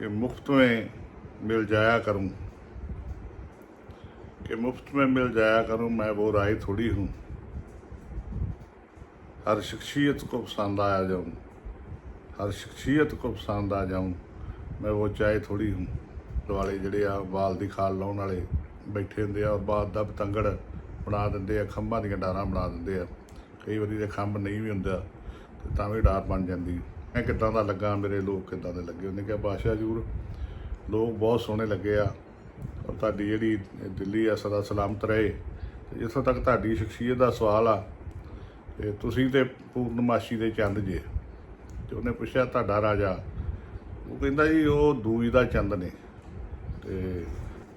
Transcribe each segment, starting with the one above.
कि मुफ्त में मिल जाया करूं कि मुफ्त में मिल जाया करूं मैं वो राय थोड़ी हूं हर शख्सियत को पसंद आया जाऊं हर शख्सियत को पसंद आ जाऊं मैं वो ਚਾਹੇ ਥੋੜੀ ਹੂੰ ਦੁਆਲੇ ਜਿਹੜੇ ਆ ਵਾਲ ਦੀ ਖਾਲ ਲਾਉਣ ਵਾਲੇ ਬੈਠੇ ਹੁੰਦੇ ਆ ਔਰ ਬਾਦ ਦਾ ਪਤੰਗੜ ਬਣਾ ਦਿੰਦੇ ਆ ਖੰਭਾਂ ਦੀਆਂ ਡਾਰਾਂ ਬਣਾ ਦਿੰਦੇ ਆ ਕਈ ਵਾਰੀ ਤੇ ਖੰਭ ਨਹੀਂ ਵੀ ਹੁੰਦਾ ਤੇ ਤਾਂ ਵੀ ਡਾਰ ਬਣ ਜਾਂਦੀ ਮੈਂ ਕਿੱਦਾਂ ਦਾ ਲੱਗਾ? ਮੇਰੇ ਲੋਕ ਕਿੱਦਾਂ ਦੇ ਲੱਗੇ? ਉਹਨੇ ਕਿਹਾ, ਬਾਦਸ਼ਾਹ ਜੂਰ ਲੋਕ ਬਹੁਤ ਸੋਹਣੇ ਲੱਗੇ ਆ। ਔਰ ਤੁਹਾਡੀ ਜਿਹੜੀ ਦਿੱਲੀ ਆ, ਸਦਾ ਸਲਾਮਤ ਰਹੇ। ਤੇ ਜਿੱਥੋਂ ਤੱਕ ਤੁਹਾਡੀ ਸ਼ਖਸੀਅਤ ਦਾ ਸਵਾਲ ਆ, ਤੇ ਤੁਸੀਂ ਤੇ ਪੂਰਨਮਾਸ਼ੀ ਦੇ ਚੰਦ ਜੇ। ਤੇ ਉਹਨੇ ਪੁੱਛਿਆ, ਤੁਹਾਡਾ ਰਾਜਾ? ਉਹ ਕਹਿੰਦਾ ਜੀ, ਉਹ ਦੂਜ ਦਾ ਚੰਦ ਨੇ। ਤੇ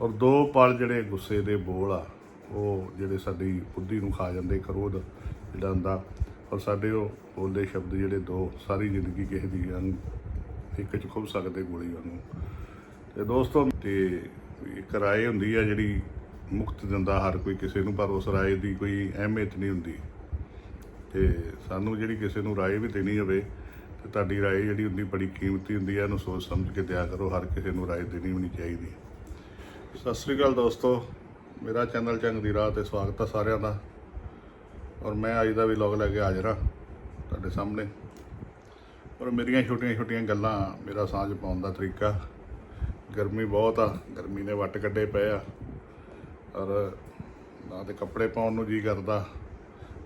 ਔਰ ਦੋ ਪਲ ਜਿਹੜੇ ਗੁੱਸੇ ਦੇ ਬੋਲ ਆ, ਉਹ ਜਿਹੜੇ ਸਾਡੀ ਬੁੱਧੀ ਨੂੰ ਖਾ ਜਾਂਦੇ ਕਰੋਧ ਜਿਹੜਾ ਹੁੰਦਾ ਔਰ ਸਾਡੇ ਉਹ ਬੋਲੇ ਸ਼ਬਦ ਜਿਹੜੇ ਦੋ, ਸਾਰੀ ਜ਼ਿੰਦਗੀ ਕਿਸੇ ਦੀ ਹਨ ਇੱਕ ਚ ਖੁੱਭ ਸਕਦੇ ਗੋਲੀ ਵਾਂਗੂ ਤੇ ਦੋਸਤੋ, ਤੇ ਇੱਕ ਰਾਏ ਹੁੰਦੀ ਆ ਜਿਹੜੀ ਮੁਕਤ ਦਿੰਦਾ ਹਰ ਕੋਈ ਕਿਸੇ ਨੂੰ, ਪਰ ਉਸ ਰਾਏ ਦੀ ਕੋਈ ਅਹਿਮੀਅਤ ਨਹੀਂ ਹੁੰਦੀ। ਤੇ ਸਾਨੂੰ ਜਿਹੜੀ ਕਿਸੇ ਨੂੰ ਰਾਏ ਵੀ ਦੇਣੀ ਹੋਵੇ, ਤੇ ਤੁਹਾਡੀ ਰਾਏ ਜਿਹੜੀ ਹੁੰਦੀ ਬੜੀ ਕੀਮਤੀ ਹੁੰਦੀ ਹੈ ਇਹਨੂੰ ਸੋਚ ਸਮਝ ਕੇ ਦਿਆ ਕਰੋ, ਹਰ ਕਿਸੇ ਨੂੰ ਰਾਏ ਦੇਣੀ ਵੀ ਨਹੀਂ ਚਾਹੀਦੀ। ਸਤਿ ਸ੍ਰੀ ਅਕਾਲ ਦੋਸਤੋ, ਮੇਰਾ ਚੈਨਲ ਚੰਗ ਦੀ ਰਾਹ ਤੇ ਸਵਾਗਤ ਹੈ ਸਾਰਿਆਂ ਦਾ। ਔਰ ਮੈਂ ਅੱਜ ਦਾ ਵਲੌਗ ਲੈ ਕੇ ਹਾਜ਼ਰ ਹਾਂ ਤੁਹਾਡੇ ਸਾਹਮਣੇ। ਔਰ ਮੇਰੀਆਂ ਛੋਟੀਆਂ ਛੋਟੀਆਂ ਗੱਲਾਂ ਮੇਰਾ ਸਾਂਝ ਪਾਉਣ ਦਾ ਤਰੀਕਾ। ਗਰਮੀ ਬਹੁਤ ਆ, ਗਰਮੀ ਨੇ ਵੱਟ ਕੱਢੇ ਪਏ ਆ। ਔਰ ਨਾ ਤੇ ਕੱਪੜੇ ਪਾਉਣ ਨੂੰ ਜੀ ਕਰਦਾ,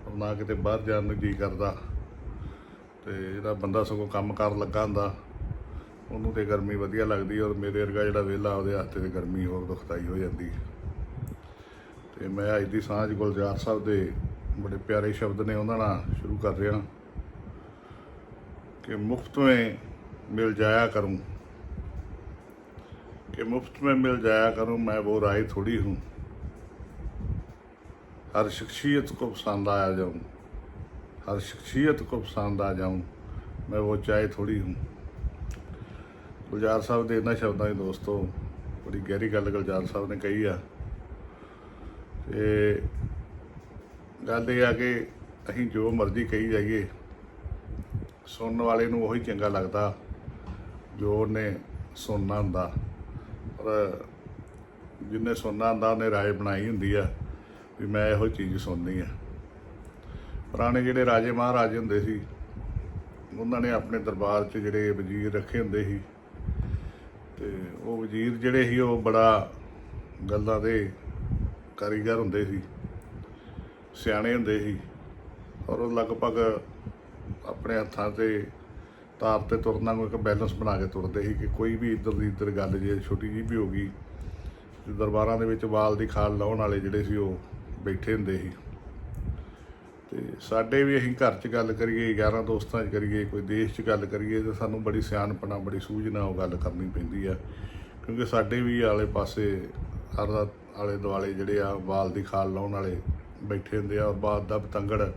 ਔਰ ਨਾ ਕਿਤੇ ਬਾਹਰ ਜਾਣ ਨੂੰ ਜੀ ਕਰਦਾ। ਤੇ ਜਿਹੜਾ ਬੰਦਾ ਸਗੋਂ ਕੰਮ ਕਰਨ ਲੱਗਾ ਹੁੰਦਾ। ਉਹਨੂੰ ਤੇ ਗਰਮੀ ਵਧੀਆ ਲੱਗਦੀ, ਔਰ ਮੇਰੇ ਵਰਗਾ ਜਿਹੜਾ ਵਿਹਲਾ ਉਹਦੇ ਹੱਥੇ ਤੇ ਗਰਮੀ ਹੋਰ ਦੁਖਦਾਈ ਹੋ ਜਾਂਦੀ। ਤੇ ਮੈਂ ਅੱਜ ਦੀ ਸਾਂਝ ਗੁਲਜ਼ਾਰ ਸਾਹਿਬ ਦੇ ਬੜੇ ਪਿਆਰੇ ਸ਼ਬਦ ਨੇ ਉਹਨਾਂ ਨਾਲ ਸ਼ੁਰੂ ਕਰ ਰਿਹਾ कि मुफ्त में मिल जाया करूं कि मुफ्त में मिल जाया करूं मैं वो राय थोड़ी हूं हर शख्सियत को पसंद आया जाऊं हर शख्सियत को पसंद आ जाऊं मैं वो चाहे थोड़ी हूं ਗੁਲਜ਼ਾਰ ਸਾਹਿਬ ਦੇ ਇਹਨਾਂ ਸ਼ਬਦਾਂ ਦੀ ਦੋਸਤੋ ਬੜੀ ਗਹਿਰੀ ਗੱਲ ਗੁਲਜ਼ਾਰ ਸਾਹਿਬ ਨੇ ਕਹੀ ਆ ਤੇ ਗੱਲ ਇਹ ਆ ਕਿ ਅਸੀਂ ਜੋ ਮਰਜ਼ੀ ਕਹੀ ਜਾਈਏ, ਸੁਣਨ ਵਾਲੇ ਨੂੰ ਉਹੀ ਚੰਗਾ ਲੱਗਦਾ ਜੋ ਉਹਨੇ ਸੁਣਨਾ ਹੁੰਦਾ। ਪਰ ਜਿੰਨੇ ਸੁਣਨਾ ਹੁੰਦਾ, ਉਹਨੇ ਰਾਏ ਬਣਾਈ ਹੁੰਦੀ ਆ ਵੀ ਮੈਂ ਇਹੋ ਚੀਜ਼ ਸੁਣਨੀ ਆ। ਪੁਰਾਣੇ ਜਿਹੜੇ ਰਾਜੇ ਮਹਾਰਾਜੇ ਹੁੰਦੇ ਸੀ, ਉਹਨਾਂ ਨੇ ਆਪਣੇ ਦਰਬਾਰ 'ਚ ਜਿਹੜੇ ਵਜ਼ੀਰ ਰੱਖੇ ਹੁੰਦੇ ਸੀ, ਤੇ ਉਹ ਵਜ਼ੀਰ ਜਿਹੜੇ ਸੀ, ਉਹ ਬੜਾ ਗੱਲਾਂ ਦੇ ਕਾਰੀਗਰ ਹੁੰਦੇ ਸੀ। ਸਿਆਣੇ ਹੁੰਦੇ ਸੀ ਔਰ ਉਹ ਲਗਭਗ ਆਪਣੇ ਹੱਥਾਂ ਤੇ ਤਾਰ ਤੇ ਤੁਰਨਾ ਨੂੰ ਇੱਕ ਬੈਲੈਂਸ ਬਣਾ ਕੇ ਤੁਰਦੇ ਸੀ ਕਿ ਕੋਈ ਵੀ ਇੱਧਰ ਦੀ ਇੱਧਰ ਗੱਲ ਜੇ ਛੋਟੀ ਜਿਹੀ ਵੀ ਹੋ ਗਈ ਦਰਬਾਰਾਂ ਦੇ ਵਿੱਚ ਵਾਲ ਦੀ ਖਾਲ ਲਾਉਣ ਵਾਲੇ ਜਿਹੜੇ ਸੀ ਉਹ ਬੈਠੇ ਹੁੰਦੇ ਸੀ। ਤੇ ਸਾਡੇ ਵੀ ਅਸੀਂ ਘਰ 'ਚ ਗੱਲ ਕਰੀਏ, ਯਾਰਾਂ ਦੋਸਤਾਂ 'ਚ ਕਰੀਏ, ਕੋਈ ਦੇਸ਼ 'ਚ ਗੱਲ ਕਰੀਏ, ਤਾਂ ਸਾਨੂੰ ਬੜੀ ਸਿਆਣਪਣਾ, ਬੜੀ ਸੂਝ ਨਾਲ ਉਹ ਗੱਲ ਕਰਨੀ ਪੈਂਦੀ ਆ। ਕਿਉਂਕਿ ਸਾਡੇ ਵੀ ਆਲੇ ਪਾਸੇ ਹਰ ਆਲੇ ਦੁਆਲੇ ਜਿਹੜੇ ਆ ਵਾਲ ਦੀ ਖਾਲ ਲਾਉਣ ਵਾਲੇ ਬੈਠੇ ਹੁੰਦੇ ਆ ਔਰ ਬਾਦ ਦਾ ਪਤੰਗੜ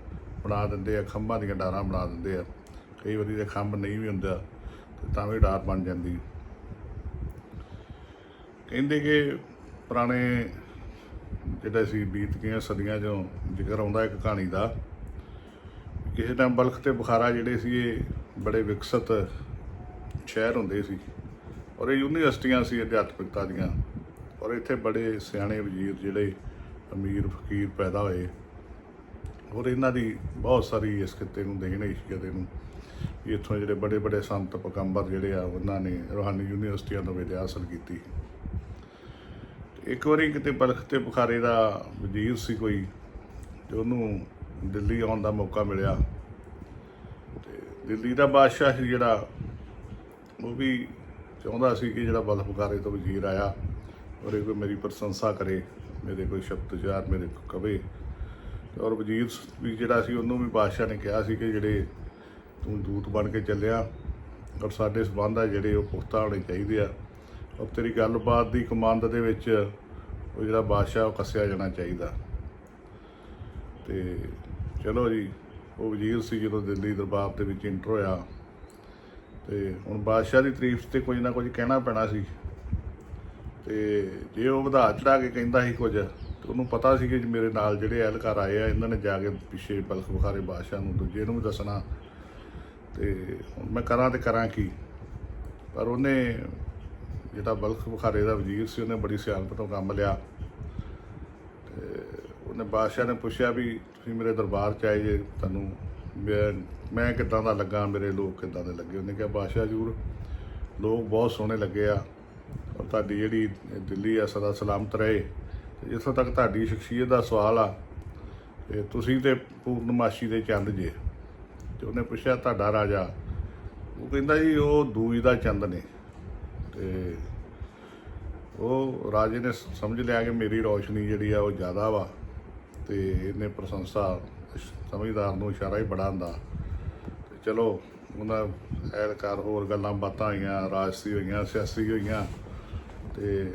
ਬਣਾ ਦਿੰਦੇ ਆ, ਖੰਭਾਂ ਦੀਆਂ ਡਾਰਾਂ ਬਣਾ ਦਿੰਦੇ ਆ। ਕਈ ਵਾਰੀ ਤੇ ਖੰਭ ਨਹੀਂ ਵੀ ਹੁੰਦਾ, ਤਾਂ ਵੀ ਡਾਰ ਬਣ ਜਾਂਦੀ। ਕਹਿੰਦੇ ਕਿ ਪੁਰਾਣੇ ਜਿਹੜਾ ਸੀ ਬੀਤ ਗਈਆਂ ਸਦੀਆਂ ਚੋਂ, ਜ਼ਿਕਰ ਆਉਂਦਾ ਇੱਕ ਕਹਾਣੀ ਦਾ। ਕਿਸੇ ਟਾਈਮ ਬਲਖ ਤੇ ਬੁਖਾਰਾ ਜਿਹੜੇ ਸੀ, ਇਹ ਬੜੇ ਵਿਕਸਿਤ ਸ਼ਹਿਰ ਹੁੰਦੇ ਸੀ। ਔਰ ਇਹ ਯੂਨੀਵਰਸਿਟੀਆਂ ਸੀ, ਅਧਿਆਤਮਿਕਤਾ ਦੀਆਂ। ਔਰ ਇੱਥੇ ਬੜੇ ਸਿਆਣੇ ਵਜ਼ੀਰ ਜਿਹੜੇ ਅਮੀਰ, ਫਕੀਰ ਪੈਦਾ ਹੋਏ। ਔਰ ਇਹਨਾਂ ਦੀ ਬਹੁਤ ਸਾਰੀ ਇਸ ਖਿੱਤੇ ਨੂੰ ਦੇਣ ਇਸ ਖਿੱਤੇ ਨੂੰ। ਵੀ ਇੱਥੋਂ ਜਿਹੜੇ ਬੜੇ ਬੜੇ ਸੰਤ ਪਕੰਬਰ ਜਿਹੜੇ ਆ, ਉਹਨਾਂ ਨੇ ਰੂਹਾਨੀ ਯੂਨੀਵਰਸਿਟੀਆਂ ਤੋਂ ਵਿਦਿਆ ਹਾਸਲ ਕੀਤੀ। ਇੱਕ ਵਾਰੀ ਕਿਤੇ ਬਲਖ ਤੇ ਬੁਖਾਰੇ ਦਾ ਵਜ਼ੀਰ ਸੀ ਕੋਈ, ਤੇ ਉਹਨੂੰ ਦਿੱਲੀ ਆਉਣ ਦਾ ਮੌਕਾ ਮਿਲਿਆ। ਤੇ ਦਿੱਲੀ ਦਾ ਬਾਦਸ਼ਾਹ ਸੀ ਜਿਹੜਾ, ਉਹ ਵੀ ਚਾਹੁੰਦਾ ਸੀ ਕਿ ਜਿਹੜਾ ਬਲਖ ਬੁਖਾਰੇ ਤੋਂ ਵਜ਼ੀਰ ਆਇਆ, ਔਰ ਇਹ ਕੋਈ ਮੇਰੀ ਪ੍ਰਸ਼ੰਸਾ ਕਰੇ। ਮੇਰੇ ਕੋਈ ਸ਼ਬਦ ਚਾਰ ਮੇਰੇ ਕੋ ਕਵੇ। ਔਰ ਵਜ਼ੀਰ ਵੀ ਜਿਹੜਾ ਸੀ, ਉਹਨੂੰ ਵੀ ਬਾਦਸ਼ਾਹ ਨੇ ਕਿਹਾ ਸੀ ਕਿ ਜਿਹੜੇ ਤੂੰ ਦੂਤ ਬਣ ਕੇ ਚੱਲਿਆ ਔਰ ਸਾਡੇ ਸਬੰਧ ਆ ਜਿਹੜੇ ਉਹ ਪੁਖਤਾ ਹੋਣੇ ਚਾਹੀਦੇ ਆ। ਔਰ ਤੇਰੀ ਗੱਲਬਾਤ ਦੀ ਕਮਾਂਡ ਦੇ ਵਿੱਚ ਉਹ ਜਿਹੜਾ ਬਾਦਸ਼ਾਹ, ਉਹ ਕੱਸਿਆ ਜਾਣਾ ਚਾਹੀਦਾ। ਤੇ ਚਲੋ ਜੀ, ਉਹ ਵਜ਼ੀਰ ਸੀ ਜਦੋਂ ਦਿੱਲੀ ਦਰਬਾਰ ਦੇ ਵਿੱਚ ਇੰਟਰ ਹੋਇਆ। ਤੇ ਹੁਣ ਬਾਦਸ਼ਾਹ ਦੀ ਤਾਰੀਫ ਤੇ ਕੁਝ ਨਾ ਕੁਝ ਕਹਿਣਾ ਪੈਣਾ ਸੀ। ਤੇ ਜੇ ਉਹ ਵਧਾ ਚੜਾ ਕੇ ਕਹਿੰਦਾ ਸੀ ਕੁਝ, ਤੇ ਉਹਨੂੰ ਪਤਾ ਸੀ ਕਿ ਮੇਰੇ ਨਾਲ ਜਿਹੜੇ ਅਹਿਲਕਾਰ ਆਏ ਆ, ਇਹਨਾਂ ਨੇ ਜਾ ਕੇ ਪਿੱਛੇ ਬਲਖ ਬੁਖਾਰੇ ਬਾਦਸ਼ਾਹ ਨੂੰ ਦੂਜੇ ਨੂੰ ਵੀ ਦੱਸਣਾ। ਤੇ ਹੁਣ ਮੈਂ ਕਰਾਂ ਤੇ ਕਰਾਂ ਕੀ? ਪਰ ਉਹਨੇ ਜਿਹੜਾ ਬਲਖ ਬੁਖਾਰੇ ਦਾ ਵਜ਼ੀਰ ਸੀ, ਉਹਨੇ ਬੜੀ ਸਿਆਣਪ ਤੋਂ ਕੰਮ ਲਿਆ। ਤੇ ਉਹਨੇ ਬਾਦਸ਼ਾਹ ਨੇ ਪੁੱਛਿਆ ਵੀ ਤੁਸੀਂ ਮੇਰੇ ਦਰਬਾਰ ਚ ਆਏ ਜੇ, ਤੁਹਾਨੂੰ ਮੈਂ- ਮੈਂ ਕਿੱਦਾਂ ਦਾ ਲੱਗਾ, ਮੇਰੇ ਲੋਕ ਕਿੱਦਾਂ ਦੇ ਲੱਗੇ? ਉਹਨੇ ਕਿਹਾ, ਬਾਦਸ਼ਾਹ ਜੂਰ ਲੋਕ ਬਹੁਤ ਸੋਹਣੇ ਲੱਗੇ ਆ। ਔਰ ਤੁਹਾਡੀ ਜਿਹੜੀ ਦਿੱਲੀ ਆ ਸਦਾ ਸਲਾਮਤ ਰਹੇ। ਤੇ ਜਿੱਥੋਂ ਤੱਕ ਤੁਹਾਡੀ ਸ਼ਖਸੀਅਤ ਦਾ ਸਵਾਲ ਆ ਤੇ ਤੁਸੀਂ ਤੇ ਪੂਰਨਮਾਸ਼ੀ ਦੇ ਚੰਦ ਜੇ। ਤੇ ਉਹਨੇ ਪੁੱਛਿਆ ਤੁਹਾਡਾ ਰਾਜਾ। ਉਹ ਕਹਿੰਦਾ ਜੀ, ਉਹ ਦੂਈ ਦਾ ਚੰਦ ਨੇ। ਤੇ ਉਹ ਰਾਜੇ ਨੇ ਸਮਝ ਲਿਆ ਕਿ ਮੇਰੀ ਰੌਸ਼ਨੀ ਜਿਹੜੀ ਆ ਉਹ ਜ਼ਿਆਦਾ ਵਾ ਤੇ ਇਹਨੇ ਪ੍ਰਸ਼ੰਸਾ ਸਮਝਦਾਰ ਨੂੰ ਇਸ਼ਾਰਾ ਹੀ ਬੜਾ ਹੁੰਦਾ। ਤੇ ਚਲੋ, ਉਹਨਾਂ ਐਲਕਾਰ ਹੋਰ ਗੱਲਾਂ ਬਾਤਾਂ ਹੋਈਆਂ, ਰਾਜਸੀ ਹੋਈਆਂ, ਸਿਆਸੀ ਹੋਈਆਂ। ਤੇ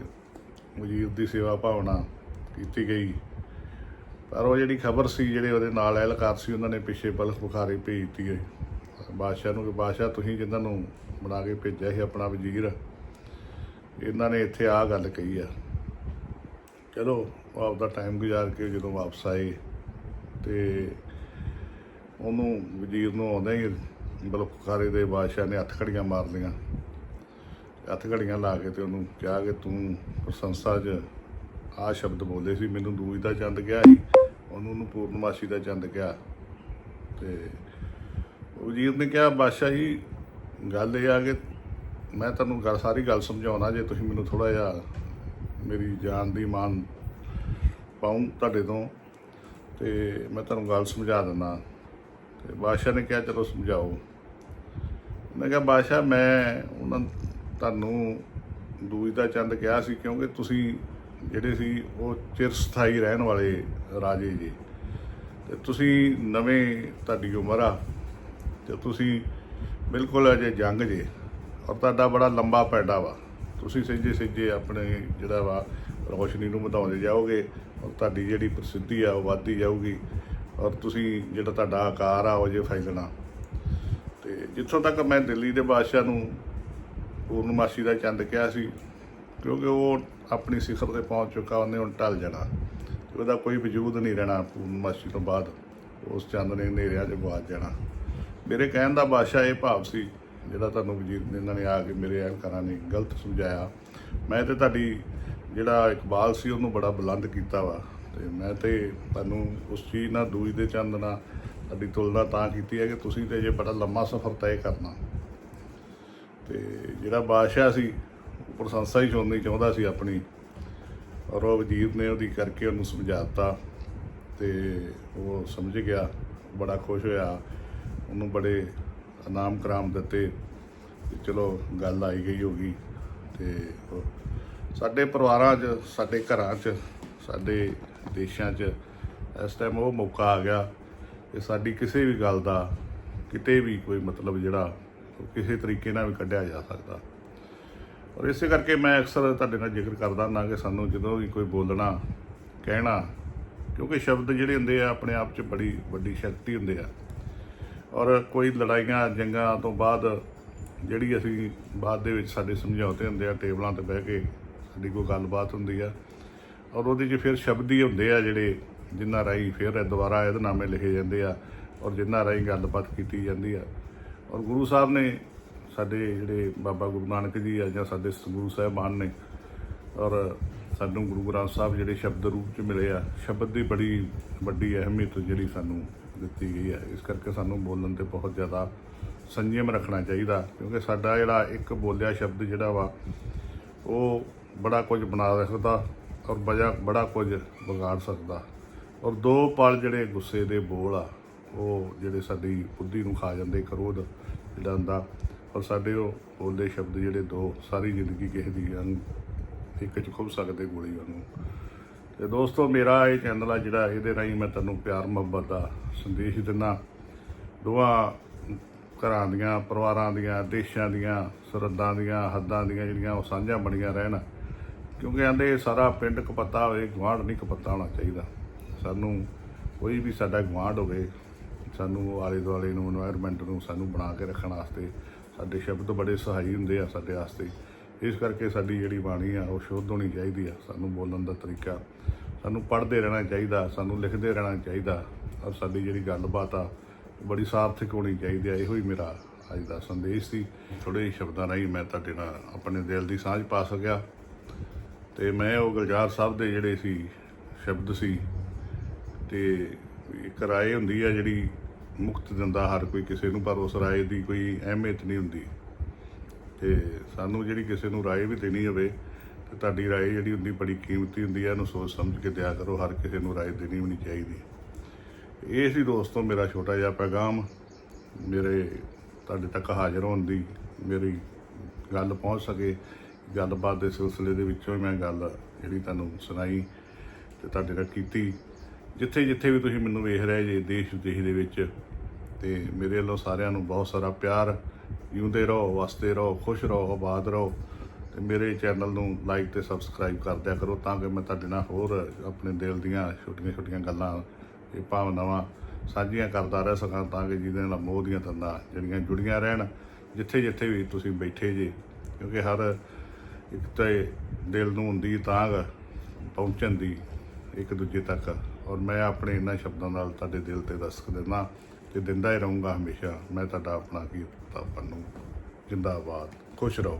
ਵਜ਼ੀਰ ਦੀ ਸੇਵਾ ਭਾਵਨਾ ਕੀਤੀ ਗਈ। ਪਰ ਉਹ ਜਿਹੜੀ ਖਬਰ ਸੀ, ਜਿਹੜੇ ਉਹਦੇ ਨਾਲ ਐਲਕਾਰ ਸੀ, ਉਹਨਾਂ ਨੇ ਪਿੱਛੇ ਬਲਖ ਬੁਖਾਰੇ ਭੇਜਤੀ ਹੈ। ਬਾਦਸ਼ਾਹ ਨੂੰ ਕਿ, ਬਾਦਸ਼ਾਹ, ਤੁਸੀਂ ਜਿਨ੍ਹਾਂ ਨੂੰ ਬਣਾ ਕੇ ਭੇਜਿਆ ਸੀ ਆਪਣਾ ਵਜ਼ੀਰ, ਇਹਨਾਂ ਨੇ ਇੱਥੇ ਆ ਗੱਲ ਕਹੀ ਆ। ਚਲੋ, ਉਹ ਆਪਦਾ ਟਾਈਮ ਗੁਜ਼ਾਰ ਕੇ ਜਦੋਂ ਵਾਪਸ ਆਏ ਤੇ ਉਹਨੂੰ ਵਜ਼ੀਰ ਨੂੰ ਆਉਂਦਾ ਹੀ ਬਲਖਾਰੇ ਦੇ ਬਾਦਸ਼ਾਹ ਨੇ ਹੱਥ ਖੜੀਆਂ ਮਾਰ ਲਈਆਂ। ਹੱਥ ਘੜੀਆਂ ਲਾ ਕੇ ਤੇ ਉਹਨੂੰ ਕਿਹਾ ਕਿ ਤੂੰ ਪ੍ਰਸ਼ੰਸਾ 'ਚ ਆ ਸ਼ਬਦ ਬੋਲੇ ਸੀ, ਮੈਨੂੰ ਦੂਜ ਦਾ ਚੰਦ ਕਿਹਾ ਸੀ, ਉਹਨੂੰ ਉਹਨੂੰ ਪੂਰਨਮਾਸ਼ੀ ਦਾ ਚੰਦ ਕਿਹਾ। ਤੇ ਵਜ਼ੀਰ ਨੇ ਕਿਹਾ, ਬਾਦਸ਼ਾਹ ਜੀ ਗੱਲ ਇਹ ਆ ਕਿ ਮੈਂ ਤੁਹਾਨੂੰ ਗੱਲ, ਸਾਰੀ ਗੱਲ ਸਮਝਾਉਣਾ, ਜੇ ਤੁਸੀਂ ਮੈਨੂੰ ਥੋੜਾ ਜਿਹਾ ਮੇਰੀ ਜਾਨ ਦੀ ਮਾਨ ਪਾਉਂ ਤੁਹਾਡੇ ਤੋਂ, ਤੇ ਮੈਂ ਤੁਹਾਨੂੰ ਗੱਲ ਸਮਝਾ ਦਿੰਦਾ। ਤੇ ਬਾਦਸ਼ਾਹ ਨੇ ਕਿਹਾ, ਚਲੋ ਸਮਝਾਓ। ਮੈਂ ਕਿਹਾ, ਬਾਦਸ਼ਾਹ, ਮੈਂ ਉਹਨਾਂ ਤੁਹਾਨੂੰ ਦੂਜ ਦਾ ਚੰਦ ਕਿਹਾ ਸੀ, ਕਿਉਂਕਿ ਤੁਸੀਂ ਜਿਹੜੇ ਸੀ ਉਹ ਚਿਰ ਸਥਾਈ ਰਹਿਣ ਵਾਲੇ ਰਾਜੇ ਜੀ। ਤੇ ਤੁਸੀਂ ਨਵੇਂ ਤੁਹਾਡੀ ਉਮਰ ਆ, ਤੇ ਤੁਸੀਂ ਬਿਲਕੁਲ ਅਜੇ ਜੰਗ ਜੇ, ਔਰ ਤੁਹਾਡਾ ਬੜਾ ਲੰਬਾ ਪੈਡਾ ਵਾ। ਤੁਸੀਂ ਸੱਜੇ ਸੱਜੇ ਆਪਣੇ ਜਿਹੜਾ ਵਾ, ਰੋਸ਼ਨੀ ਨੂੰ ਵਧਾਉਂਦੇ ਜਾਓਗੇ, ਔਰ ਤੁਹਾਡੀ ਜਿਹੜੀ ਪ੍ਰਸਿੱਧੀ ਆ ਉਹ ਵੱਧਦੀ ਜਾਊਗੀ, ਔਰ ਤੁਸੀਂ ਜਿਹੜਾ ਤੁਹਾਡਾ ਆਕਾਰ ਆ, ਉਹ ਜੇ ਫੈਲਣਾ। ਤੇ ਜਿੱਥੋਂ ਤੱਕ ਮੈਂ ਦਿੱਲੀ ਦੇ ਬਾਦਸ਼ਾਹ ਨੂੰ ਪੂਰਨਮਾਸ਼ੀ ਦਾ ਚੰਦ ਕਿਹਾ ਸੀ, ਕਿਉਂਕਿ ਉਹ ਆਪਣੀ ਸਿਖਰ ਤੇ ਪਹੁੰਚ ਚੁੱਕਾ, ਉਹਨੇ ਹੁਣ ਟਲ ਜਾਣਾ। ਤੇ ਉਹਦਾ ਕੋਈ ਵਜੂਦ ਨਹੀਂ ਰਹਿਣਾ ਪੂਰਨਮਾਸ਼ੀ ਤੋਂ ਬਾਅਦ। ਉਸ ਚੰਦ ਨੇ ਹਨੇਰਿਆਂ 'ਚ ਗਵਾਚ ਜਾਣਾ। ਮੇਰੇ ਕਹਿਣ ਦਾ ਬਾਦਸ਼ਾਹ ਇਹ ਭਾਵ ਸੀ, ਜਿਹੜਾ ਤੁਹਾਨੂੰ ਵਜ਼ੀਰ ਇਹਨਾਂ ਨੇ ਆ ਕੇ ਮੇਰੇ ਅਹਿਲਕਾਰਾਂ ਨੇ ਗਲਤ ਸਮਝਾਇਆ। ਮੈਂ ਤੇ ਤੁਹਾਡੀ ਜਿਹੜਾ ਇਕਬਾਲ ਸੀ, ਉਹਨੂੰ ਬੜਾ ਬੁਲੰਦ ਕੀਤਾ ਵਾ। ਤੇ ਮੈਂ ਤੇ ਤੁਹਾਨੂੰ ਉਸ ਚੀਜ਼ ਨਾਲ, ਦੂਜ ਦੇ ਚੰਦ ਨਾਲ ਤੁਹਾਡੀ ਤੁਲਨਾ ਤਾਂ ਕੀਤੀ ਹੈ ਕਿ ਤੁਸੀਂ ਤੇ ਜੇ ਬੜਾ ਲੰਮਾ ਸਫ਼ਰ ਤੈਅ ਕਰਨਾ। ਤੇ ਜਿਹੜਾ ਬਾਦਸ਼ਾਹ ਸੀ ਉਹ ਪ੍ਰਸ਼ੰਸਾ ਹੀ ਸੁਣਨੀ ਚਾਹੁੰਦਾ ਸੀ ਆਪਣੀ। ਔਰ ਉਹ ਵਜ਼ੀਰ ਨੇ ਉਹਦੀ ਕਰਕੇ ਉਹਨੂੰ ਸਮਝਾਤਾ ਤੇ ਉਹ ਸਮਝ ਗਿਆ, ਬੜਾ ਖੁਸ਼ ਹੋਇਆ। ਉਹਨੂੰ ਬੜੇ ਇਨਾਮ ਕਰਾਮ ਦਿੱਤੇ ਚਲੋ ਗੱਲ ਆਈ ਗਈ ਹੋਗੀ ਤੇ ਉਹ ਸਾਡੇ ਪਰਿਵਾਰਾਂ 'ਚ, ਸਾਡੇ ਘਰਾਂ 'ਚ, ਸਾਡੇ ਦੇਸ਼ਾਂ 'ਚ ਇਸ ਟਾਈਮ ਉਹ ਮੌਕਾ ਆ ਗਿਆ ਕਿ ਸਾਡੀ ਕਿਸੇ ਵੀ ਗੱਲ ਦਾ ਕਿਤੇ ਵੀ ਕੋਈ ਮਤਲਬ ਜਿਹੜਾ ਕਿਸੇ ਤਰੀਕੇ ਨਾਲ ਵੀ ਕੱਢਿਆ ਜਾ ਸਕਦਾ। ਔਰ ਇਸੇ ਕਰਕੇ ਮੈਂ ਅਕਸਰ ਤੁਹਾਡੇ ਨਾਲ ਜ਼ਿਕਰ ਕਰਦਾ ਹੁੰਦਾ ਕਿ ਸਾਨੂੰ ਜਦੋਂ ਵੀ ਕੋਈ ਬੋਲਣਾ, ਕਹਿਣਾ, ਕਿਉਂਕਿ ਸ਼ਬਦ ਜਿਹੜੇ ਹੁੰਦੇ ਆ, ਆਪਣੇ ਆਪ 'ਚ ਬੜੀ ਵੱਡੀ ਸ਼ਕਤੀ ਹੁੰਦੇ ਆ। ਔਰ ਕੋਈ ਲੜਾਈਆਂ, ਜੰਗਾਂ ਤੋਂ ਬਾਅਦ ਜਿਹੜੀ ਅਸੀਂ ਬਾਅਦ ਦੇ ਵਿੱਚ ਸਾਡੇ ਸਮਝੌਤੇ ਹੁੰਦੇ ਆ, ਟੇਬਲਾਂ ਤੇ ਬਹਿ ਕੇ ਸਾਡੀ ਕੋਈ ਗੱਲਬਾਤ ਹੁੰਦੀ ਆ, ਔਰ ਉਹਦੇ 'ਚ ਫਿਰ ਸ਼ਬਦ ਹੀ ਹੁੰਦੇ ਆ ਜਿਹੜੇ ਜਿਨ੍ਹਾਂ ਰਾਹੀਂ ਫਿਰ ਦੁਬਾਰਾ ਇਹਦਨਾਮੇ ਲਿਖੇ ਜਾਂਦੇ ਆ, ਔਰ ਜਿਨ੍ਹਾਂ ਰਾਹੀਂ ਗੱਲਬਾਤ ਕੀਤੀ ਜਾਂਦੀ ਆ। ਔਰ ਗੁਰੂ ਸਾਹਿਬ ਨੇ ਸਾਡੇ ਜਿਹੜੇ ਬਾਬਾ ਗੁਰੂ ਨਾਨਕ ਜੀ ਆ ਜਾਂ ਸਾਡੇ ਗੁਰੂ ਸਾਹਿਬਾਨ ਨੇ ਔਰ ਸਾਨੂੰ ਗੁਰੂ ਗ੍ਰੰਥ ਸਾਹਿਬ ਜਿਹੜੇ ਸ਼ਬਦ ਰੂਪ ਚ ਮਿਲੇ ਆ, ਸ਼ਬਦ ਦੀ ਬੜੀ ਵੱਡੀ ਅਹਿਮੀਅਤ ਜਿਹੜੀ ਸਾਨੂੰ ਦਿੱਤੀ ਗਈ ਹੈ ਇਸ ਕਰਕੇ ਸਾਨੂੰ ਬੋਲਣ ਤੇ ਬਹੁਤ ਜ਼ਿਆਦਾ ਸੰਜਮ ਰੱਖਣਾ ਚਾਹੀਦਾ, ਕਿਉਂਕਿ ਸਾਡਾ ਜਿਹੜਾ ਇੱਕ ਬੋਲਿਆ ਸ਼ਬਦ ਜਿਹੜਾ ਵਾ, ਉਹ ਬੜਾ ਕੁਝ ਬਣਾ ਸਕਦਾ ਔਰ ਬਜਾ, ਬੜਾ ਕੁਝ ਵਿਗਾੜ ਸਕਦਾ। ਔਰ ਦੋ ਪਲ ਜਿਹੜੇ ਗੁੱਸੇ ਦੇ ਬੋਲ ਆ ਉਹ ਜਿਹੜੇ ਸਾਡੀ ਬੁੱਧੀ ਨੂੰ ਖਾ ਜਾਂਦੇ ਕਰੋਧ ਜਿਹੜਾ ਹੁੰਦਾ ਔਰ ਸਾਡੇ ਉਹ ਬੋਲਦੇ ਸ਼ਬਦ ਜਿਹੜੇ ਦੋ, ਸਾਰੀ ਜ਼ਿੰਦਗੀ ਕਿਸੇ ਦੀ ਹਨ ਇੱਕ ਚ ਖੁੱਭ ਸਕਦੇ ਗੋਲੀ ਵਾਂਗੂ ਤੇ ਦੋਸਤੋ, ਮੇਰਾ ਇਹ ਚੈਨਲ ਆ ਜਿਹੜਾ ਇਹਦੇ ਰਾਹੀਂ ਮੈਂ ਤੁਹਾਨੂੰ ਪਿਆਰ, ਮੁਹੱਬਤ ਦਾ ਸੰਦੇਸ਼ ਦਿੰਦਾ। ਦੋਵਾਂ ਘਰਾਂ ਦੀਆਂ, ਪਰਿਵਾਰਾਂ ਦੀਆਂ, ਦੇਸ਼ਾਂ ਦੀਆਂ, ਸਰਹੱਦਾਂ ਦੀਆਂ, ਹੱਦਾਂ ਦੀਆਂ ਜਿਹੜੀਆਂ ਉਹ ਸਾਂਝਾਂ ਬਣੀਆਂ ਰਹਿਣ। ਕਿਉਂਕਿ ਆਂਦੇ ਸਾਰਾ ਪਿੰਡ ਕਪੱਤਾ ਹੋਵੇ ਗਵਾਂਢ ਨਹੀਂ ਕਪੱਤਾ ਹੋਣਾ ਚਾਹੀਦਾ। ਸਾਨੂੰ ਕੋਈ ਵੀ ਸਾਡਾ ਗਵਾਂਢ ਹੋਵੇ ਸਾਨੂੰ ਆਲੇ ਦੁਆਲੇ ਨੂੰ এনवायरमेंट ਨੂੰ ਸਾਨੂੰ ਬਣਾ ਕੇ ਰੱਖਣ ਵਾਸਤੇ ਸਾਡੇ ਸ਼ਬਦ ਬੜੇ ਸਹਾਈ ਹੁੰਦੇ ਆ ਸਾਡੇ ਵਾਸਤੇ। ਇਸ ਕਰਕੇ ਸਾਡੀ ਜਿਹੜੀ ਬਾਣੀ ਆ, ਉਹ ਸ਼ੁੱਧ ਹੋਣੀ ਚਾਹੀਦੀ ਆ, ਸਾਨੂੰ ਬੋਲਣ ਦਾ ਤਰੀਕਾ। ਸਾਨੂੰ ਪੜ੍ਹਦੇ ਰਹਿਣਾ ਚਾਹੀਦਾ, ਸਾਨੂੰ ਲਿਖਦੇ ਰਹਿਣਾ ਚਾਹੀਦਾ। ਔਰ ਸਾਡੀ ਜਿਹੜੀ ਗੱਲਬਾਤ ਆ, ਬੜੀ ਸਾਰਥਕ ਹੋਣੀ ਚਾਹੀਦੀ ਆ। ਇਹੋ ਹੀ ਮੇਰਾ ਅੱਜ ਦਾ ਸੰਦੇਸ਼ ਸੀ। ਥੋੜੇ ਸ਼ਬਦਾਂ ਰਾਹੀਂ ਮੈਂ ਤੁਹਾਡੇ ਨਾਲ ਆਪਣੇ ਦਿਲ ਦੀ ਸਾਂਝ ਪਾ ਸਕਿਆ। ਤੇ ਮੈਂ ਉਹ ਗੁਲਜ਼ਾਰ ਸਾਹਿਬ ਦੇ ਜਿਹੜੇ ਸੀ ਸ਼ਬਦ ਸੀ, ਤੇ ਇੱਕ ਰਾਏ ਹੁੰਦੀ ਆ ਜਿਹੜੀ ਮੁਕਤ ਦਿੰਦਾ ਹਰ ਕੋਈ ਕਿਸੇ ਨੂੰ, ਪਰ ਉਸ ਰਾਏ ਦੀ ਕੋਈ ਅਹਿਮੀਅਤ ਨਹੀਂ ਹੁੰਦੀ। ਤੇ ਸਾਨੂੰ ਜਿਹੜੀ ਕਿਸੇ ਨੂੰ ਰਾਏ ਵੀ ਦੇਣੀ ਹੋਵੇ, ਤੇ ਤੁਹਾਡੀ ਰਾਏ ਜਿਹੜੀ ਹੁੰਦੀ ਬੜੀ ਕੀਮਤੀ ਹੁੰਦੀ ਹੈ, ਇਹਨੂੰ ਸੋਚ ਸਮਝ ਕੇ ਦਿਆ ਕਰੋ, ਹਰ ਕਿਸੇ ਨੂੰ ਰਾਏ ਦੇਣੀ ਵੀ ਨਹੀਂ ਚਾਹੀਦੀ। ਇਹ ਸੀ ਦੋਸਤੋ ਮੇਰਾ ਛੋਟਾ ਜਿਹਾ ਪੈਗਾਮ। ਮੇਰੇ ਤੁਹਾਡੇ ਤੱਕ ਹਾਜ਼ਰ ਹੋਣ ਦੀ ਮੇਰੀ ਗੱਲ ਪਹੁੰਚ ਸਕੇ। ਗੱਲਬਾਤ ਦੇ ਸਿਲਸਿਲੇ ਦੇ ਵਿੱਚੋਂ ਹੀ ਮੈਂ ਗੱਲ ਜਿਹੜੀ ਤੁਹਾਨੂੰ ਸੁਣਾਈ ਤੇ ਤੁਹਾਡੇ ਨਾਲ ਕੀਤੀ। ਜਿੱਥੇ ਜਿੱਥੇ ਵੀ ਤੁਸੀਂ ਮੈਨੂੰ ਵੇਖ ਰਹੇ ਜੇ ਦੇਸ਼ ਵਿਦੇਸ਼ ਦੇ ਵਿੱਚ, ਤੇ ਮੇਰੇ ਵੱਲੋਂ ਸਾਰਿਆਂ ਨੂੰ ਬਹੁਤ ਸਾਰਾ ਪਿਆਰ। ਜਿਉਂਦੇ ਰਹੋ, ਵਸਦੇ ਰਹੋ, ਖੁਸ਼ ਰਹੋ, ਆਬਾਦ ਰਹੋ, ਤੇ ਮੇਰੇ ਚੈਨਲ ਨੂੰ ਲਾਈਕ ਤੇ ਸਬਸਕ੍ਰਾਈਬ ਕਰ ਦਿਆ ਕਰੋ ਤਾਂ ਕਿ ਮੈਂ ਤੁਹਾਡੇ ਨਾਲ ਹੋਰ ਆਪਣੇ ਦਿਲ ਦੀਆਂ ਛੋਟੀਆਂ ਛੋਟੀਆਂ ਗੱਲਾਂ ਇਹ ਭਾਵਨਾਵਾਂ ਸਾਂਝੀਆਂ ਕਰਦਾ ਰਹਿ ਸਕਾਂ ਤਾਂ ਕਿ ਜਿਹਦੇ ਨਾਲ ਮੋਹ ਦੀਆਂ ਤੰਦਾਂ ਜਿਹੜੀਆਂ ਜੁੜੀਆਂ ਰਹਿਣ, ਜਿੱਥੇ ਜਿੱਥੇ ਵੀ ਤੁਸੀਂ ਬੈਠੇ ਜੇ। ਕਿਉਂਕਿ ਹਰ ਇੱਕ ਤੇ ਦਿਲ ਨੂੰ ਹੁੰਦੀ ਤਾਂਗ ਪਹੁੰਚਣ ਦੀ ਇੱਕ ਦੂਜੇ ਤੱਕ ਔਰ ਮੈਂ ਆਪਣੇ ਇਹਨਾਂ ਸ਼ਬਦਾਂ ਨਾਲ ਤੁਹਾਡੇ ਦਿਲ ਤੇ ਦਸਤਕ ਦਿੰਦਾ ਤੇ ਦਿੰਦਾ ਹੀ ਰਹੂੰਗਾ ਹਮੇਸ਼ਾ। ਮੈਂ ਤੁਹਾਡਾ ਆਪਣਾ ਕੀ ਨੂੰ ਜਿੰਦਾਬਾਦ। ਖੁਸ਼ ਰਹੋ।